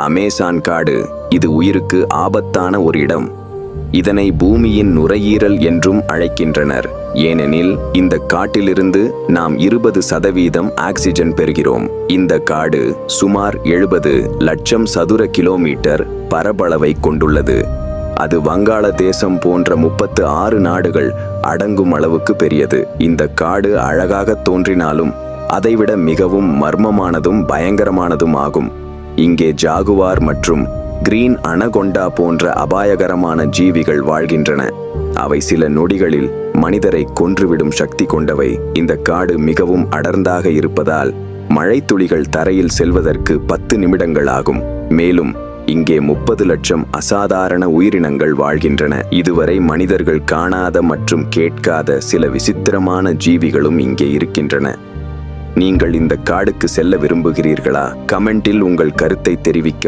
Amazon காடு. இது உயிருக்கு ஆபத்தான ஒரு இடம். இதனை பூமியின் நுரையீரல் என்றும் அழைக்கின்றனர். ஏனெனில் இந்த காட்டிலிருந்து நாம் இருபது சதவீதம் ஆக்சிஜன் பெறுகிறோம். இந்த காடு சுமார் எழுபது லட்சம் சதுர கிலோமீட்டர் பரப்பளவை கொண்டுள்ளது. அது வங்காளதேசம் போன்ற முப்பத்து ஆறு நாடுகள் அடங்கும் அளவுக்கு பெரியது. இந்த காடு அழகாக தோன்றினாலும் அதைவிட மிகவும் மர்மமானதும் பயங்கரமானதும் ஆகும். இங்கே ஜாகுவார் மற்றும் கிரீன் அனகொண்டா போன்ற அபாயகரமான ஜீவிகள் வாழ்கின்றன. அவை சில நொடிகளில் மனிதரை கொன்றுவிடும் சக்தி கொண்டவை. இந்த காடு மிகவும் அடர்ந்தாக இருப்பதால் மழைத்துளிகள் தரையில் செல்வதற்கு பத்து நிமிடங்கள் ஆகும் மேலும் இங்கே முப்பது லட்சம் அசாதாரண உயிரினங்கள் வாழ்கின்றன. இதுவரை மனிதர்கள் காணாத மற்றும் கேட்காத சில விசித்திரமான ஜீவிகளும் இங்கே இருக்கின்றன. நீங்கள் இந்த காடுக்கு செல்ல விரும்புகிறீர்களா? கமெண்டில் உங்கள் கருத்தை தெரிவிக்க